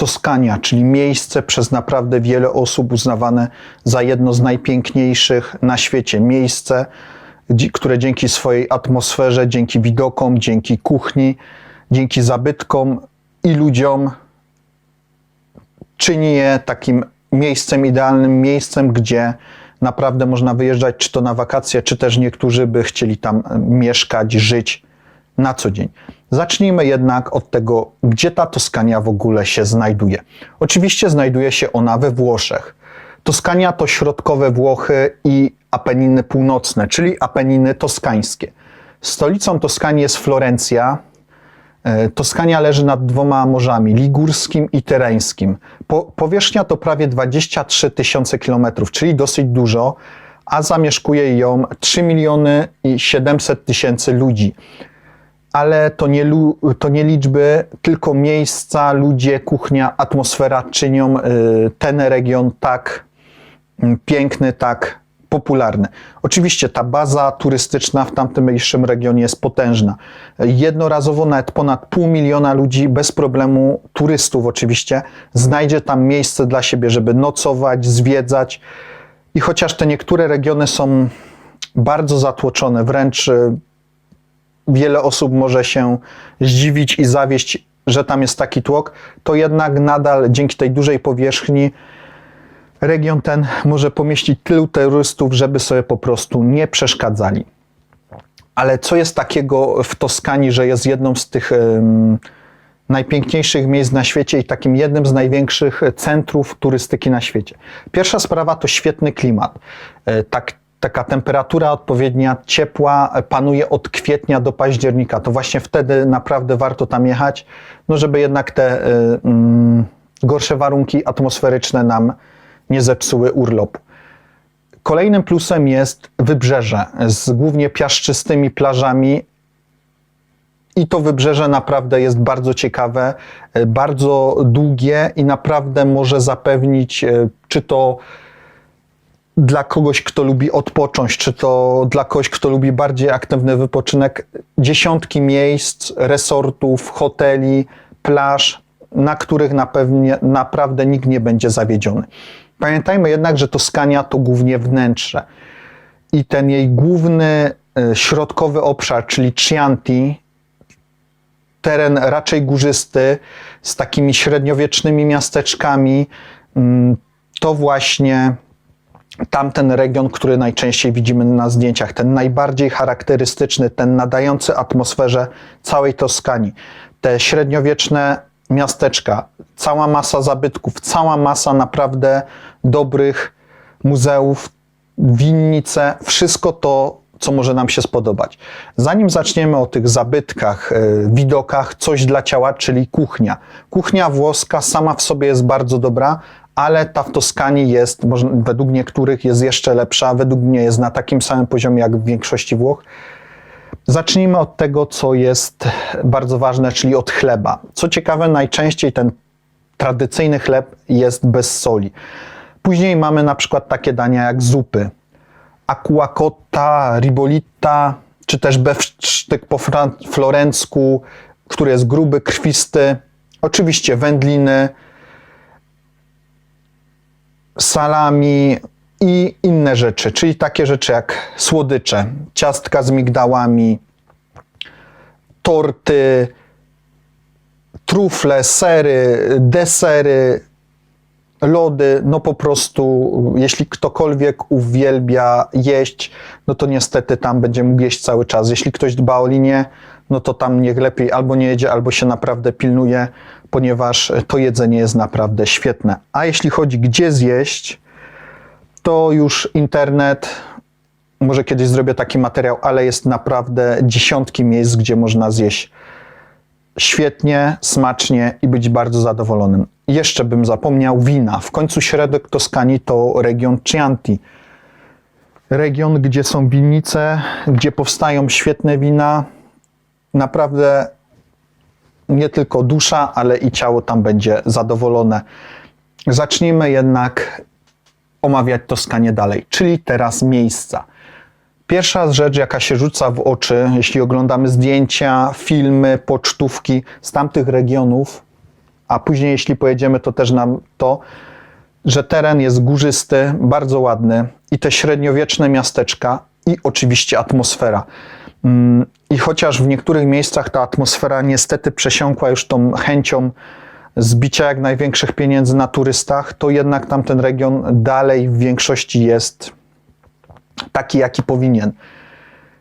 Toskania, czyli miejsce przez naprawdę wiele osób uznawane za jedno z najpiękniejszych na świecie. Miejsce, które dzięki swojej atmosferze, dzięki widokom, dzięki kuchni, dzięki zabytkom i ludziom czyni je takim miejscem idealnym, miejscem, gdzie naprawdę można wyjeżdżać, czy to na wakacje, czy też niektórzy by chcieli tam mieszkać, żyć na co dzień. Zacznijmy jednak od tego, gdzie ta Toskania w ogóle się znajduje. Oczywiście znajduje się ona we Włoszech. Toskania to środkowe Włochy i Apeniny Północne, czyli Apeniny Toskańskie. Stolicą Toskanii jest Florencja, E, Toskania leży nad dwoma morzami, ligurskim i tyreńskim. Po, powierzchnia to prawie 23 tysiące kilometrów, czyli dosyć dużo, a zamieszkuje ją 3 miliony i 700 tysięcy ludzi. Ale to nie, to nie liczby, tylko miejsca, ludzie, kuchnia, atmosfera czynią y, ten region tak mm, piękny, tak popularny. Oczywiście ta baza turystyczna w tamtejszym regionie jest potężna. Jednorazowo nawet ponad pół miliona ludzi bez problemu, turystów oczywiście, znajdzie tam miejsce dla siebie, żeby nocować, zwiedzać. I chociaż te niektóre regiony są bardzo zatłoczone, wręcz y, wiele osób może się zdziwić i zawieść, że tam jest taki tłok, to jednak nadal dzięki tej dużej powierzchni region ten może pomieścić tylu turystów, żeby sobie po prostu nie przeszkadzali. Ale co jest takiego w Toskanii, że jest jedną z tych em, najpiękniejszych miejsc na świecie i takim jednym z największych centrów turystyki na świecie? Pierwsza sprawa to świetny klimat. E, Tak, taka temperatura odpowiednia, ciepła e, panuje od kwietnia do października. To właśnie wtedy naprawdę warto tam jechać, no żeby jednak te e, mm, gorsze warunki atmosferyczne nam nie zepsuły urlopu. Kolejnym plusem jest wybrzeże z głównie piaszczystymi plażami. I to wybrzeże naprawdę jest bardzo ciekawe, e, bardzo długie i naprawdę może zapewnić, czy to dla kogoś, kto lubi odpocząć, czy to dla kogoś, kto lubi bardziej aktywny wypoczynek, dziesiątki miejsc, resortów, hoteli, plaż, na których na pewnie, naprawdę nikt nie będzie zawiedziony. Pamiętajmy jednak, że Toskania to głównie wnętrze. I ten jej główny e, środkowy obszar, czyli Chianti, teren raczej górzysty, z takimi średniowiecznymi miasteczkami, mm, to właśnie tamten region, który najczęściej widzimy na zdjęciach, ten najbardziej charakterystyczny, ten nadający atmosferze całej Toskanii. Te średniowieczne miasteczka, cała masa zabytków, cała masa naprawdę dobrych muzeów, winnice, wszystko to, co może nam się spodobać. Zanim zaczniemy o tych zabytkach, e, widokach, coś dla ciała, czyli kuchnia. Kuchnia włoska sama w sobie jest bardzo dobra, ale ta w Toskanii jest, według niektórych jest jeszcze lepsza, według mnie jest na takim samym poziomie jak w większości Włoch. Zacznijmy od tego, co jest bardzo ważne, czyli od chleba. Co ciekawe, najczęściej ten tradycyjny chleb jest bez soli. Później mamy na przykład takie dania jak zupy. Aqua cotta, ribolita, czy też bewsztyk po florencku, który jest gruby, krwisty. Oczywiście wędliny, salami i inne rzeczy, czyli takie rzeczy jak słodycze, ciastka z migdałami, torty, trufle, sery, desery, lody, no po prostu, jeśli ktokolwiek uwielbia jeść, no to niestety tam będzie mógł jeść cały czas. Jeśli ktoś dba o linię, no to tam niech lepiej albo nie jedzie, albo się naprawdę pilnuje, ponieważ to jedzenie jest naprawdę świetne. A jeśli chodzi gdzie zjeść, to już internet, może kiedyś zrobię taki materiał, ale jest naprawdę dziesiątki miejsc, gdzie można zjeść świetnie, smacznie i być bardzo zadowolonym. Jeszcze bym zapomniał wina. W końcu środek Toskanii to region Chianti. Region, gdzie są winnice, gdzie powstają świetne wina. Naprawdę nie tylko dusza, ale i ciało tam będzie zadowolone. Zacznijmy jednak omawiać Toskanię dalej, czyli teraz miejsca. Pierwsza rzecz, jaka się rzuca w oczy, jeśli oglądamy zdjęcia, filmy, pocztówki z tamtych regionów, a później jeśli pojedziemy, to też nam to, że teren jest górzysty, bardzo ładny i te średniowieczne miasteczka i oczywiście atmosfera. Mm, I chociaż w niektórych miejscach ta atmosfera niestety przesiąkła już tą chęcią zbicia jak największych pieniędzy na turystach, to jednak tamten region dalej w większości jest taki, jaki powinien.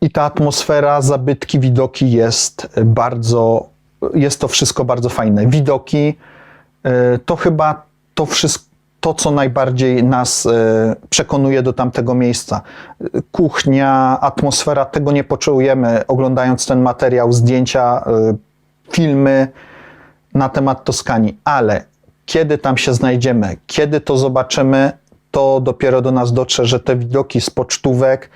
I ta atmosfera, zabytki, widoki jest bardzo, jest to wszystko bardzo fajne. Widoki y, to chyba to wszystko, to co najbardziej nas y, przekonuje do tamtego miejsca. Kuchnia, atmosfera, tego nie poczujemy oglądając ten materiał, zdjęcia, filmy na temat Toskanii, ale kiedy tam się znajdziemy, kiedy to zobaczymy, to dopiero do nas dotrze, że te widoki z pocztówek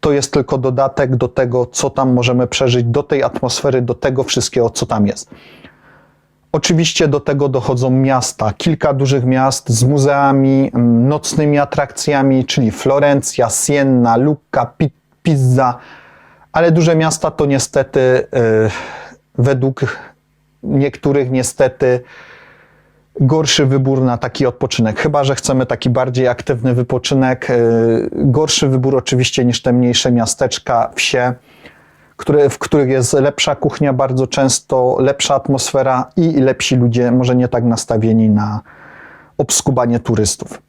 to jest tylko dodatek do tego, co tam możemy przeżyć, do tej atmosfery, do tego wszystkiego, co tam jest. Oczywiście do tego dochodzą miasta, kilka dużych miast z muzeami, mm, nocnymi atrakcjami, czyli Florencja, Sienna, Lucca, Pi- Pizza, ale duże miasta to niestety yy, według niektórych niestety gorszy wybór na taki odpoczynek. Chyba, że chcemy taki bardziej aktywny wypoczynek. Yy, Gorszy wybór oczywiście niż te mniejsze miasteczka, wsie, które, w których jest lepsza kuchnia bardzo często, lepsza atmosfera i lepsi ludzie, może nie tak nastawieni na obskubanie turystów.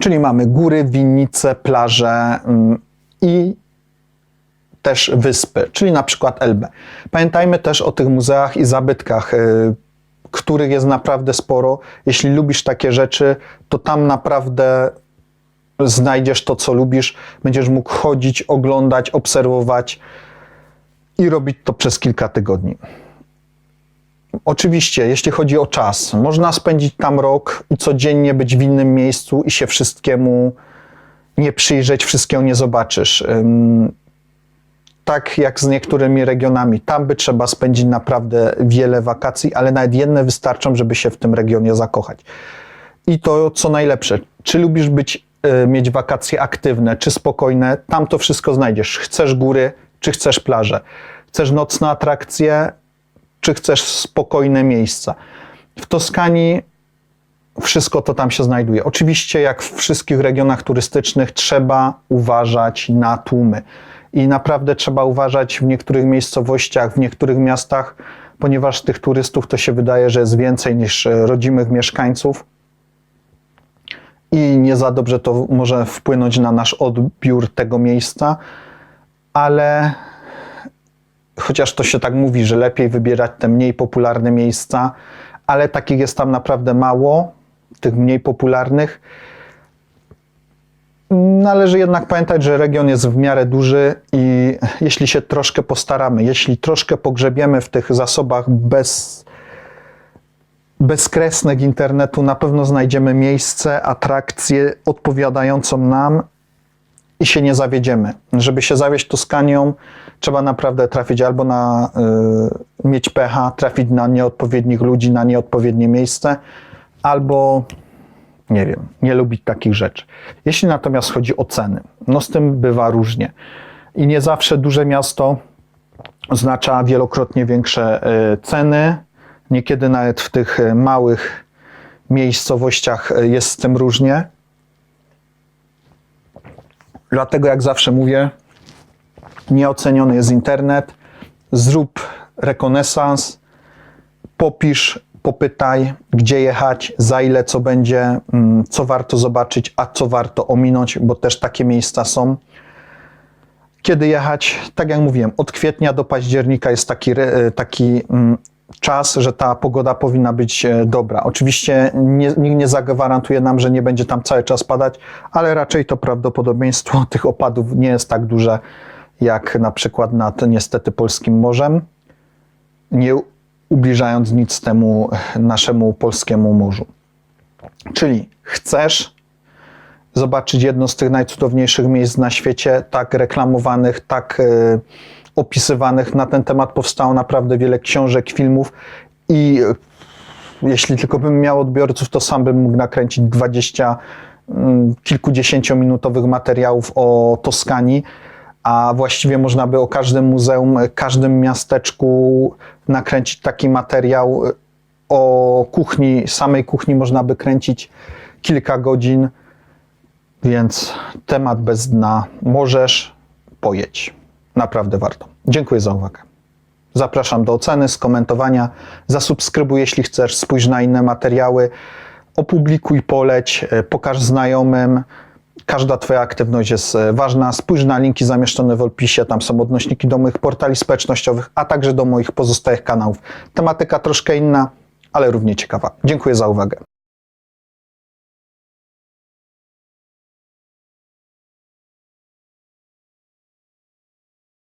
Czyli mamy góry, winnice, plaże mm, i też wyspy, czyli na przykład Elbę. Pamiętajmy też o tych muzeach i zabytkach, y, których jest naprawdę sporo. Jeśli lubisz takie rzeczy, to tam naprawdę znajdziesz to, co lubisz. Będziesz mógł chodzić, oglądać, obserwować i robić to przez kilka tygodni. Oczywiście, jeśli chodzi o czas, można spędzić tam rok i codziennie być w innym miejscu i się wszystkiemu nie przyjrzeć, wszystkiego nie zobaczysz. Tak jak z niektórymi regionami. Tam by trzeba spędzić naprawdę wiele wakacji, ale nawet jedne wystarczą, żeby się w tym regionie zakochać. I to co najlepsze, czy lubisz być, mieć wakacje aktywne, czy spokojne, tam to wszystko znajdziesz. Chcesz góry, czy chcesz plażę. Chcesz nocne atrakcje, czy chcesz spokojne miejsca. W Toskanii wszystko to tam się znajduje. Oczywiście, jak w wszystkich regionach turystycznych, trzeba uważać na tłumy i naprawdę trzeba uważać w niektórych miejscowościach, w niektórych miastach, ponieważ tych turystów to się wydaje, że jest więcej niż e, rodzimych mieszkańców i nie za dobrze to może wpłynąć na nasz odbiór tego miejsca, ale chociaż to się tak mówi, że lepiej wybierać te mniej popularne miejsca, ale takich jest tam naprawdę mało, tych mniej popularnych. Należy jednak pamiętać, że region jest w miarę duży i jeśli się troszkę postaramy, jeśli troszkę pogrzebiemy w tych zasobach bez, bezkresnych internetu, na pewno znajdziemy miejsce, atrakcję odpowiadającą nam i się nie zawiedziemy. Żeby się zawieść Toskanią, trzeba naprawdę trafić albo na y, mieć pecha, trafić na nieodpowiednich ludzi, na nieodpowiednie miejsce, albo nie wiem, nie lubić takich rzeczy. Jeśli natomiast chodzi o ceny, no z tym bywa różnie. I nie zawsze duże miasto oznacza wielokrotnie większe e, ceny. Niekiedy nawet w tych e, małych miejscowościach e, jest z tym różnie. Dlatego, jak zawsze mówię, nieoceniony jest internet. Zrób rekonesans, popisz popytaj, gdzie jechać, za ile co będzie, mm, co warto zobaczyć, a co warto ominąć, bo też takie miejsca są. Kiedy jechać? Tak jak mówiłem, od kwietnia do października jest taki, e, taki mm, czas, że ta pogoda powinna być e, dobra. Oczywiście nie, nikt nie zagwarantuje nam, że nie będzie tam cały czas padać, ale raczej to prawdopodobieństwo tych opadów nie jest tak duże, jak na przykład nad niestety polskim morzem. Nie ubliżając nic temu naszemu polskiemu morzu. Czyli chcesz zobaczyć jedno z tych najcudowniejszych miejsc na świecie, tak reklamowanych, tak y, opisywanych. Na ten temat powstało naprawdę wiele książek, filmów i jeśli tylko bym miał odbiorców, to sam bym mógł nakręcić 20 mm, kilkudziesięciominutowych materiałów o Toskanii a właściwie można by o każdym muzeum, każdym miasteczku nakręcić taki materiał o kuchni, samej kuchni można by kręcić kilka godzin, więc temat bez dna. Możesz, pojedź. Naprawdę warto. Dziękuję za uwagę. Zapraszam do oceny, skomentowania. Zasubskrybuj, jeśli chcesz, spójrz na inne materiały, opublikuj, poleć, e, pokaż znajomym. Każda Twoja aktywność jest e, ważna. Spójrz na linki zamieszczone w opisie, tam są odnośniki do moich portali społecznościowych, a także do moich pozostałych kanałów. Tematyka troszkę inna, ale równie ciekawa. Dziękuję za uwagę.